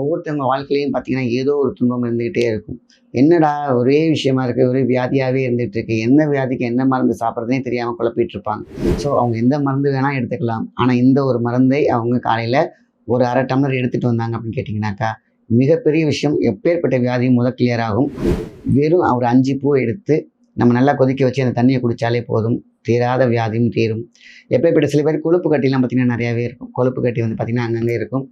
ஒவ்வொருத்தவங்க வாழ்க்கையிலையும் பார்த்தீங்கன்னா ஏதோ ஒரு துன்பம் இருந்துகிட்டே இருக்கும். என்னடா ஒரே விஷயமா இருக்கு ஒரே வியாதியாகவே இருந்துகிட்டு இருக்கு எந்த வியாதிக்கு என்ன மருந்து சாப்பிட்றதுனே தெரியாமல் குழப்பிட்டு இருப்பாங்க ஸோ அவங்க எந்த மருந்து வேணால் எடுத்துக்கலாம். ஆனால் இந்த ஒரு மருந்தை அவங்க காலையில் ஒரு அரை டம்ளர் எடுத்துகிட்டு வந்தாங்க அப்படின்னு கேட்டிங்கனாக்கா மிகப்பெரிய விஷயம் எப்பேற்பட்ட வியாதியும் முத கிளியர் ஆகும். வெறும் ஒரு அஞ்சு பூ எடுத்து நம்ம நல்லா கொதிக்க வச்சு அந்த தண்ணியை குடித்தாலே போதும். தீராத வியாதியும் தீரும். எப்பேற்பட்ட சில பேர் கொழுப்பு கட்டிலாம் பார்த்திங்கன்னா நிறையாவே இருக்கும். கொழுப்பு கட்டி வந்து பார்த்திங்கன்னா அங்கங்கே இருக்கும்.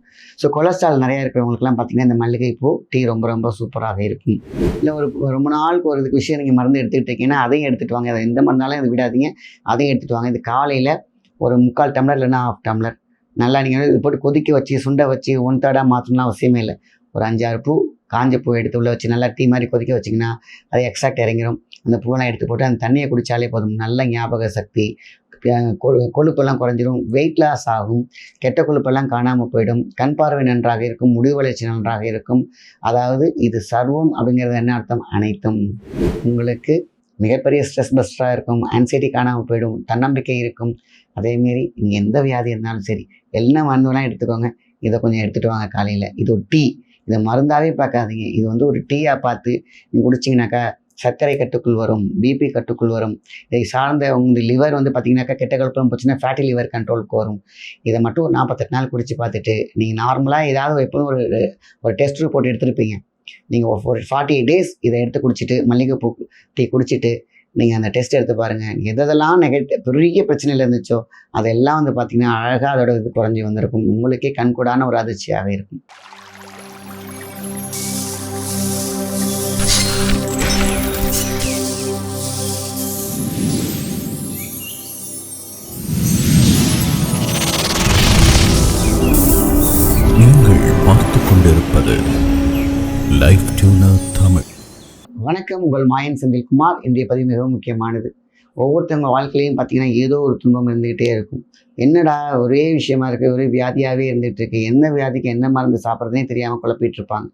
ஸோ கொலஸ்ட்ரால் நிறையா இருக்கிறவங்களுக்குலாம் பார்த்திங்கன்னா இந்த மல்லிகை பூ டீ ரொம்ப ரொம்ப சூப்பராக இருக்கும். இல்லை ஒரு ரொம்ப நாளுக்கு ஒரு இதுக்கு விஷயம் நீங்கள் மருந்து எடுத்துக்கிட்டு இருக்கீங்கன்னா அதையும் எடுத்துகிட்டு வாங்க. அதை எந்த மருந்தாலும் அதை விடாதீங்க. அதையும் எடுத்துகிட்டு வாங்க. இது காலையில் ஒரு முக்கால் டம்ளர் இல்லைன்னா ஹாஃப் டம்ளர். நல்லா நீங்கள் இது போட்டு கொதிக்க வச்சு சுண்டை வச்சு ஒன் தேர்டாக மாற்றணும்லாம் அவசியமே இல்லை. ஒரு அஞ்சாறு பூ காஞ்ச பூ எடுத்து உள்ளே வச்சு நல்லா டீ மாதிரி கொதிக்க வச்சிங்கன்னா அது எக்ஸாக்ட் இறங்கிடும் அந்த பூவெல்லாம் எடுத்து போட்டு அந்த தண்ணியை குடித்தாலே போதும். நல்ல ஞாபக சக்தி. கொழு- கொழுப்பெல்லாம் குறைஞ்சிரும். வெயிட் லாஸ் ஆகும். கெட்ட கொழுப்பெல்லாம் காணாமல் போயிடும். கண் பார்வை நன்றாக இருக்கும். முடிவு வளர்ச்சி நன்றாக இருக்கும். அதாவது இது சர்வம் அப்படிங்கிறது என்ன அர்த்தம்? அனைத்தும். உங்களுக்கு மிகப்பெரிய ஸ்ட்ரெஸ் பஸ்டராக இருக்கும். ஆன்சைட்டி காணாமல் போயிடும். தன்னம்பிக்கை இருக்கும். அதேமாரி இங்கே எந்த வியாதி இருந்தாலும் சரி என்ன மருந்துலாம் எடுத்துக்கோங்க. இதை கொஞ்சம் எடுத்துகிட்டு வாங்க காலையில். இது ஒரு டீ இதை மருந்தாகவே பார்க்காதீங்க. இது வந்து ஒரு டீயாக பார்த்து நீங்கள் குடிச்சிங்கனாக்கா சர்க்கரை கட்டுக்குள் வரும் பிபி கட்டுக்குள் வரும். இதை சார்ந்த உங்கள் லிவர் வந்து பார்த்தீங்கன்னாக்கா கெட்ட கழுப்பம் போச்சுன்னா ஃபேட்டி லிவர் கண்ட்ரோலுக்கு வரும். இதை மட்டும் ஒரு நாற்பத்தெட்டு நாள் குடிச்சு பார்த்துட்டு நீங்கள் நார்மலாக ஏதாவது எப்போதும் ஒரு ஒரு டெஸ்ட் ரிப்போர்ட் எடுத்துருப்பீங்க. நீங்கள் ஒரு ஃபார்ட்டி எயிட் டேஸ் இதை எடுத்து குடிச்சிட்டு மல்லிகைப்பூ டீ குடிச்சிட்டு நீங்கள் அந்த டெஸ்ட் எடுத்து பாருங்கள் எதெல்லாம் நெகட்டிவ் பெரிய பிரச்சனையில் இருந்துச்சோ அதெல்லாம் வந்து பார்த்தீங்கன்னா அழகாக அதோட இது குறைஞ்சி வந்திருக்கும். உங்களுக்கே கண்கூடான ஒரு அதிர்ச்சியாகவே இருக்கும். வணக்கம். உங்கள் மாயன் செந்தில்குமார். இன்றைய பதிவு மிகவும் முக்கியமானது. ஒவ்வொருத்தவங்க வாழ்க்கையிலையும் பார்த்தீங்கன்னா ஏதோ ஒரு துன்பம் இருந்துகிட்டே இருக்கும். என்னடா ஒரே விஷயமா இருக்குது ஒரே வியாதியாகவே இருந்துகிட்டு இருக்கு. என்ன வியாதிக்கு என்ன மருந்து சாப்பிட்றதுனே தெரியாமல் குழப்பிட்டு இருப்பாங்க.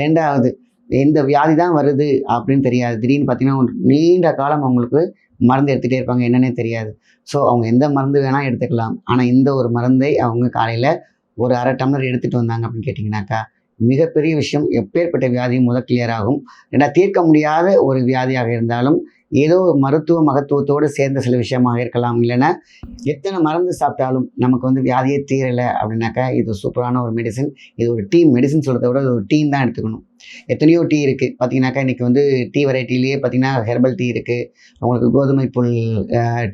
ரெண்டாவது எந்த வியாதி தான் வருது அப்படின்னு தெரியாது. திடீர்னு பார்த்தீங்கன்னா நீண்ட காலம் அவங்களுக்கு மருந்து எடுத்துகிட்டே இருப்பாங்க. என்னன்னே தெரியாது. ஸோ அவங்க எந்த மருந்து வேணால் எடுத்துக்கலாம். ஆனால் இந்த ஒரு மருந்தை அவங்க காலையில் ஒரு அரை டம்ளர் எடுத்துகிட்டு வந்தாங்க அப்படின்னு கேட்டிங்கனாக்கா மிகப்பெரிய விஷயம் எப்பேற்பட்ட வியாதியும் முத கிளியர் ஆகும். ஏன்னா தீர்க்க முடியாத ஒரு வியாதியாக இருந்தாலும் ஏதோ ஒரு மருத்துவ மகத்துவத்தோடு சேர்ந்த சில விஷயமாக இருக்கலாம் இல்லைன்னா எத்தனை மருந்து சாப்பிட்டாலும் நமக்கு வந்து வியாதியே தீரலை அப்படின்னாக்கா இது சூப்பரான ஒரு மெடிசன் இது ஒரு டீம் மெடிசன் சொல்கிறத விட ஒரு டீம் தான் எடுத்துக்கணும். எத்தனையோ டீ இருக்குது பார்த்தீங்கன்னாக்கா இன்றைக்கி வந்து டீ வெரைட்டிலேயே பார்த்தீங்கன்னா ஹெர்பல் டீ இருக்குது உங்களுக்கு கோதுமை புல்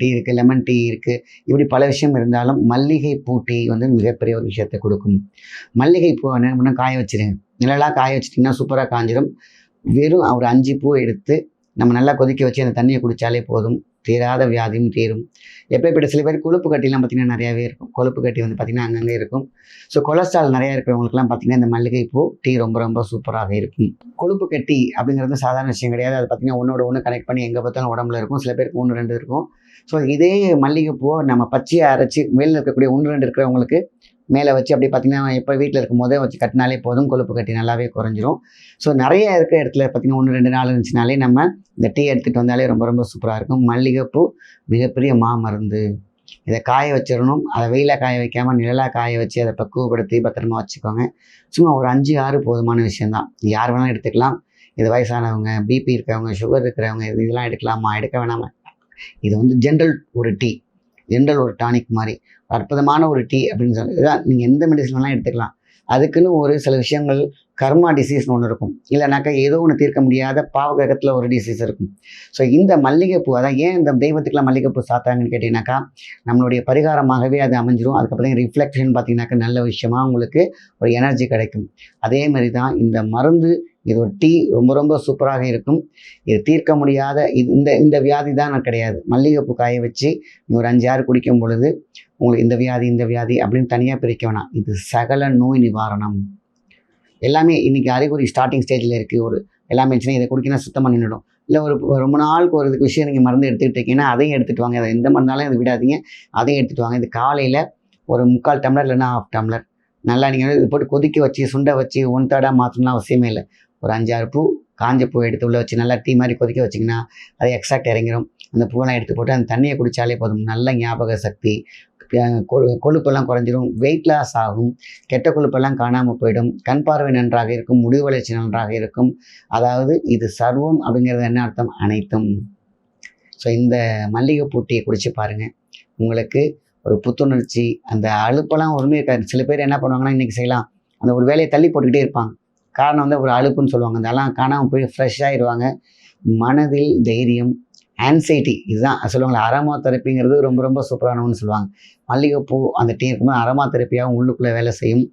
டீ இருக்குது லெமன் டீ இருக்குது இப்படி பல விஷயம் இருந்தாலும் மல்லிகை பூ டீ வந்து மிகப்பெரிய ஒரு விஷயத்தை கொடுக்கும். மல்லிகை பூ என்ன பண்ண காய வச்சுருங்க. நிழலாக காய வச்சிட்டிங்கன்னா சூப்பராக காஞ்சிடும் வெறும் ஒரு அஞ்சு பூ எடுத்து நம்ம நல்லா கொதிக்க வச்சு அந்த தண்ணியை குடித்தாலே போதும். தீராத வியாதியும் தீரும். எப்பேற்பட்ட சில பேர் கொழுப்பு கட்டிலாம் பார்த்திங்கன்னா நிறையாவே இருக்கும். கொழுப்பு கட்டி வந்து பார்த்திங்கன்னா அங்கங்கே இருக்கும். ஸோ கொலஸ்ட்ரால் நிறையா இருக்கிறவங்களுக்குலாம் பார்த்திங்கன்னா இந்த மல்லிகை பூ டீ ரொம்ப ரொம்ப சூப்பராக இருக்கும். கொழுப்பு கட்டி அப்படிங்கிறது சாதாரண விஷயம் கிடையாது. அது பார்த்திங்கன்னா ஒன்றோட ஒன்று கனெக்ட் பண்ணி எங்கே பார்த்தாலும் உடம்புல இருக்கும். சில பேருக்கு ஒன்று ரெண்டு இருக்கும். ஸோ இதே மல்லிகைப்பூவை நம்ம பச்சையை அரைச்சி மேலே இருக்கக்கூடிய ஒன்று ரெண்டு இருக்கிறவங்களுக்கு மேலே வச்சு அப்படி பார்த்தீங்கன்னா எப்போ வீட்டில் இருக்கும் போதே வச்சு கட்டினாலே போதும். கொழுப்பு கட்டி நல்லாவே குறைஞ்சிரும். ஸோ நிறைய இருக்கிற இடத்துல பார்த்தீங்கன்னா ஒன்று ரெண்டு நாள் இருந்துச்சுனாலே நம்ம இந்த டீ எடுத்துகிட்டு வந்தாலே ரொம்ப ரொம்ப சூப்பராக இருக்கும். மல்லிகைப்பூ மிகப்பெரிய மாமருந்து. இதை காய வச்சிடணும். அதை வெயிலாக காய வைக்காமல் நிழலாக காய வச்சு அதை பக்குவப்படுத்தி பத்திரமா வச்சுக்கோங்க. சும்மா ஒரு அஞ்சு ஆறு போதுமான விஷயந்தான் யார் வேணாலும் எடுத்துக்கலாம். இது வயசானவங்க பிபி இருக்கிறவங்க சுகர் இருக்கிறவங்க இதெல்லாம் எடுக்கலாமா? எடுக்க வேணாமா? இது வந்து ஜென்ரல் ஒரு டீ. ஜென்ரல் ஒரு டானிக் மாதிரி அற்புதமான ஒரு டீ அப்படின்னு சொல்லி இதான் நீங்கள் எந்த மெடிசன் வேணாலும் எடுத்துக்கலாம். அதுக்குன்னு ஒரு சில விஷயங்கள் கர்மா டிசீஸ்னு ஒன்று இருக்கும். இல்லைனாக்கா ஏதோ ஒன்று தீர்க்க முடியாத பாவகிரகத்தில் ஒரு டிசீஸ் இருக்கும். ஸோ இந்த மல்லிகைப்பூ அதான் ஏன் இந்த தெய்வத்துக்குலாம் மல்லிகைப்பூ சாத்தாங்கன்னு கேட்டிங்கனாக்கா நம்மளுடைய பரிகாரமாகவே அது அமைஞ்சிரும். அதுக்கப்புறம் ரிஃப்ளெக்ஷன் பார்த்தீங்கன்னாக்கா நல்ல விஷயமா உங்களுக்கு ஒரு எனர்ஜி கிடைக்கும். அதே மாதிரி தான் இந்த மருந்து இது ஒரு டீ ரொம்ப ரொம்ப சூப்பராக இருக்கும். இது தீர்க்க முடியாத இது இந்த இந்த வியாதி தான் நான் கிடையாது. மல்லிகைப்பூ காய வச்சு நீ ஒரு அஞ்சு ஆறு குடிக்கும் பொழுது உங்களுக்கு இந்த வியாதி இந்த வியாதி அப்படின்னு தனியாக பிரிக்க வேணாம். இது சகல நோய் நிவாரணம். எல்லாமே இன்றைக்கி அறிகுறி ஸ்டார்டிங் ஸ்டேஜில் இருக்குது ஒரு எல்லாமே இருந்துச்சுன்னா இதை குடிக்கணும் சுத்தமாக நின்றுடும் இல்லை ஒரு ரொம்ப நாளுக்கு ஒரு இதுக்கு விஷயம் நீங்கள் மருந்து எடுத்துக்கிட்டு இருக்கீங்கன்னா அதையும் எடுத்துகிட்டு வாங்க. அதை எந்த மருந்தாலும் இதை விடாதீங்க. அதையும் எடுத்துகிட்டு வாங்க. இது காலையில் ஒரு முக்கால் டம்ளர் இல்லைன்னா ஹாஃப் டம்ளர். நல்லா நீங்கள் இது போட்டு கொதிக்க வச்சு சுண்டை வச்சு ஒன் தேர்டாக மாற்றணும்னு அவசியமே இல்லை. ஒரு அஞ்சாறு பூ காஞ்ச பூ எடுத்து உள்ளே வச்சு நல்லா டீ மாதிரி கொதிக்க வச்சிங்கன்னா அது எக்ஸாக்ட் இறங்கிடும் அந்த பூவெல்லாம் எடுத்து போட்டு அந்த தண்ணியை குடித்தாலே போதும். நல்ல ஞாபக சக்தி. கொழு- கொழுப்பெல்லாம் குறைஞ்சிரும். வெயிட் லாஸ் ஆகும். கெட்ட கொழுப்பெல்லாம் காணாமல் போயிடும். கண் பார்வை நன்றாக இருக்கும். முடிவு வளர்ச்சி நன்றாக இருக்கும். அதாவது இது சர்வம் அப்படிங்கிறது என்ன அர்த்தம்? அனைத்தும். ஸோ இந்த மல்லிகை பூட்டியை குடித்து பாருங்கள் உங்களுக்கு ஒரு புத்துணர்ச்சி அந்த அழுப்பெல்லாம் ஒருமே இருக்காது சில பேர் என்ன பண்ணுவாங்கன்னா இன்றைக்கி செய்யலாம். அந்த ஒரு வேலையை தள்ளி போட்டுக்கிட்டே இருப்பாங்க. காரணம் வந்து ஒரு அழுப்புன்னு சொல்லுவாங்க. அதெல்லாம் காணாமல் போய் ஃப்ரெஷ் ஆயிடுவாங்க மனதில் தைரியம் ஆன்சைட்டி இதுதான். சொல்லுவாங்களே அரமா தெரப்பிங்கிறது ரொம்ப ரொம்ப சூப்பரான ஒன்று சொல்லுவாங்க. மல்லிகைப்பூ அந்த டீ இருக்கும்போது அரமா தெரப்பியாகவும் உள்ளுக்குள்ளே வேலை செய்யும்.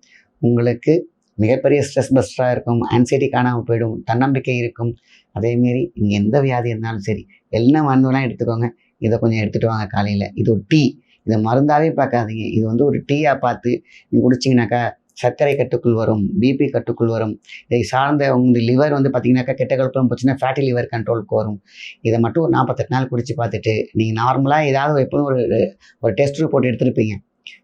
உங்களுக்கு மிகப்பெரிய ஸ்ட்ரெஸ் பஸ்டராக இருக்கும். ஆன்சைட்டி காணாமல் போயிடும். தன்னம்பிக்கை இருக்கும். அதேமாரி இங்கே எந்த வியாதி இருந்தாலும் சரி என்ன மருந்துலாம் எடுத்துக்கோங்க. இதை கொஞ்சம் எடுத்துகிட்டு வாங்க காலையில். இது ஒரு டீ. இதை மருந்தாவே பார்க்காதீங்க. இது வந்து ஒரு டீயாக பார்த்து நீங்கள் குடிச்சிங்கனாக்கா சர்க்கரை கட்டுக்குள் வரும் பிபி கட்டுக்குள் வரும். இதை சார்ந்த உங்கள் லிவர் வந்து பார்த்தீங்கன்னாக்கா கெட்ட கழுப்பம் போச்சுன்னா ஃபேட்டி லிவர் கண்ட்ரோலுக்கு வரும். இதை மட்டும் ஒரு நாற்பத்தெட்டு நாள் குடிச்சு பார்த்துட்டு நீங்கள் நார்மலாக ஏதாவது எப்பவும் ஒரு ஒரு டெஸ்ட் ரிப்போர்ட் எடுத்துருப்பீங்க.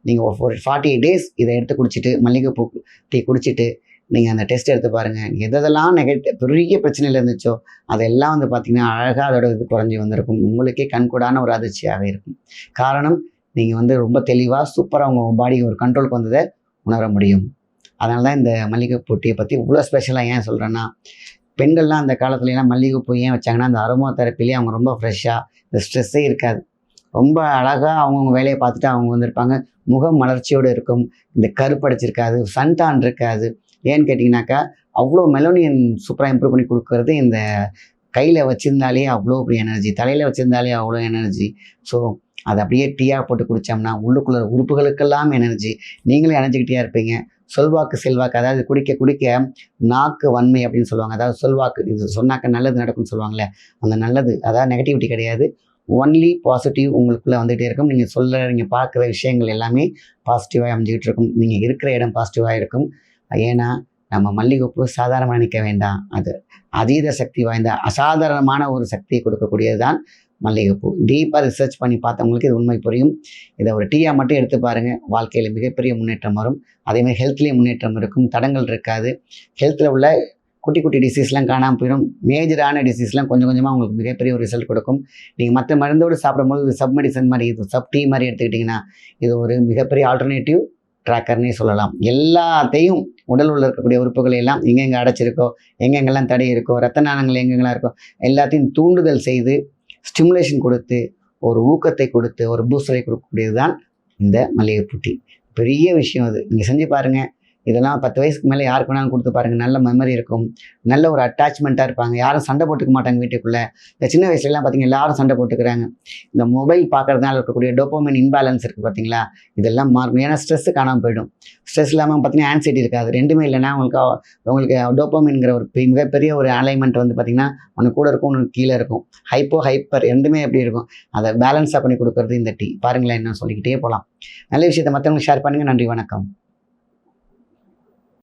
நீங்கள் ஒரு ஃபார்ட்டி எயிட் டேஸ் இதை எடுத்து குடிச்சிட்டு மல்லிகைப்பூ டீ குடிச்சிட்டு நீங்கள் அந்த டெஸ்ட் எடுத்து பாருங்கள் எதெல்லாம் நெகட்டிவ் பெரிய பிரச்சனையில் இருந்துச்சோ அதெல்லாம் வந்து பார்த்திங்கன்னா அழகாக அதோட இது குறைஞ்சி வந்திருக்கும். உங்களுக்கே கண்கூடான ஒரு அதிர்ச்சியாக இருக்கும். காரணம் நீங்கள் வந்து ரொம்ப தெளிவாக சூப்பராக உங்கள் பாடி ஒரு கண்ட்ரோலுக்கு வந்ததை உணர முடியும். அதனால தான் இந்த மல்லிகை போட்டியை பற்றி இவ்வளோ ஸ்பெஷலாக ஏன் சொல்கிறேன்னா பெண்கள்லாம் அந்த காலத்துலலாம் மல்லிகைப்பூ ஏன் வச்சாங்கன்னா அந்த அரோமா தெரப்பிலே அவங்க ரொம்ப ஃப்ரெஷ்ஷாக இந்த ஸ்ட்ரெஸ்ஸே இருக்காது. ரொம்ப அழகாக அவங்கவுங்க வேலையை பார்த்துட்டு அவங்க வந்திருப்பாங்க. முகம் மலர்ச்சியோடு இருக்கும். இந்த கருப்படைச்சிருக்காது சன்டான் இருக்காது. ஏன்னு கேட்டிங்கனாக்கா அவ்வளோ மெலோனியன் சூப்பராக இம்ப்ரூவ் பண்ணி கொடுக்கறது இந்த கையில் வச்சுருந்தாலே அவ்வளோ பெரிய எனர்ஜி தலையில் வச்சுருந்தாலே அவ்வளோ எனர்ஜி ஸோ அதை அப்படியே டீயாக போட்டு குடித்தோம்னா உள்ளுக்குள்ள உறுப்புகளுக்கெல்லாம் எனர்ஜி. நீங்களே எனர்ஜிக்கிட்டே இருப்பீங்க. சொல்வாக்கு செல்வாக்கு அதாவது குடிக்க குடிக்க நாக்கு வன்மை அப்படின்னு சொல்லுவாங்க. அதாவது சொல்வாக்கு இது சொன்னாக்க நல்லது நடக்கும்னு சொல்லுவாங்களே அந்த நல்லது அதாவது நெகட்டிவிட்டி கிடையாது. ஒன்லி பாசிட்டிவ் உங்களுக்குள்ளே வந்துகிட்டே இருக்கும். நீங்கள் சொல்ல நீங்கள் பார்க்குற விஷயங்கள் எல்லாமே பாசிட்டிவாக அமைஞ்சிக்கிட்டு இருக்கும். நீங்கள் இருக்கிற இடம் பாசிட்டிவாக இருக்கும். ஏன்னா நம்ம மல்லிகைப்பூ சாதாரணமாக நினைக்க வேண்டாம். அது அதீத சக்தி வாய்ந்த அசாதாரணமான ஒரு சக்தியை கொடுக்கக்கூடியது தான் மல்லிகைப்பூ. டீப்பாக ரிசர்ச் பண்ணி பார்த்தவங்களுக்கு இது உண்மை புரியும். இதை ஒரு டீயாக மட்டும் எடுத்து பாருங்கள் வாழ்க்கையில் மிகப்பெரிய முன்னேற்றம் வரும். அதேமாதிரி ஹெல்த்லேயும் முன்னேற்றம் இருக்கும். தடங்கள் இருக்காது. ஹெல்த்தில் உள்ள குட்டி குட்டி டிசீஸ்லாம் காணாமல் போயிடும். மேஜரான டிசீஸ்லாம் கொஞ்சம் கொஞ்சமாக உங்களுக்கு மிகப்பெரிய ஒரு ரிசல்ட் கொடுக்கும். நீங்கள் மற்ற மருந்தோடு சாப்பிடும்போது இது சப் மெடிசன் மாதிரி இது சப் டீ மாதிரி எடுத்துக்கிட்டிங்கன்னா இது ஒரு மிகப்பெரிய ஆல்டர்னேட்டிவ் ட்ராக்கர்னே சொல்லலாம். எல்லாத்தையும் உடல் உள்ள இருக்கக்கூடிய உறுப்புகளை எல்லாம் எங்கெங்கே அடைச்சிருக்கோ எங்கெங்கெல்லாம் தடை இருக்கோ ரத்த நாணங்கள் எங்கெங்கெல்லாம் இருக்கோ எல்லாத்தையும் தூண்டுதல் செய்து ஸ்டிமுலேஷன் கொடுத்து ஒரு ஊக்கத்தை கொடுத்து ஒரு பூஸ்டரை கொடுக்கக்கூடியது தான் இந்த மளிகை புட்டி பெரிய விஷயம் அது. நீங்கள் செஞ்சு பாருங்கள் இதெல்லாம் பத்து வயசுக்கு மேலே யாருக்கு வேணாலும் கொடுத்து பாருங்கள் நல்ல மெமரி இருக்கும். நல்ல ஒரு அட்டாச்மெண்ட்டாக இருப்பாங்க. யாரும் சண்டை போட்டுக்க மாட்டாங்க வீட்டுக்குள்ளே. இந்த சின்ன வயசுலலாம் பார்த்தீங்கன்னா எல்லாரும் சண்டை போட்டுக்கிறாங்க. இந்த மொபைல் பார்க்குறதுனால இருக்கக்கூடிய டோப்போமின் இன்பேலன்ஸ் இருக்குது பார்த்தீங்களா இதெல்லாம் மாறும். ஏன்னா ஸ்ட்ரெஸ் காணாமல் போயிடும். ஸ்ட்ரெஸ் இல்லாமல் பார்த்தீங்கன்னா ஆன்சைட்டி இருக்காது. ரெண்டுமே இல்லைன்னா உங்களுக்கு உங்களுக்கு டோப்போமின்ங்கிற ஒரு மிகப்பெரிய ஒரு அலைன்மெண்ட் வந்து பார்த்தீங்கன்னா ஒன்று கூட இருக்கும் ஒன்று கீழே இருக்கும். ஹைப்போ ஹைப்பர் ரெண்டுமே எப்படி இருக்கும்? அதை பேலன்ஸாக பண்ணி கொடுக்குறது இந்த டீ பாருங்களேன் என்ன சொல்லிக்கிட்டே போகலாம் நல்ல விஷயத்தை மற்றவங்களுக்கு ஷேர் பண்ணுங்கள் நன்றி வணக்கம்.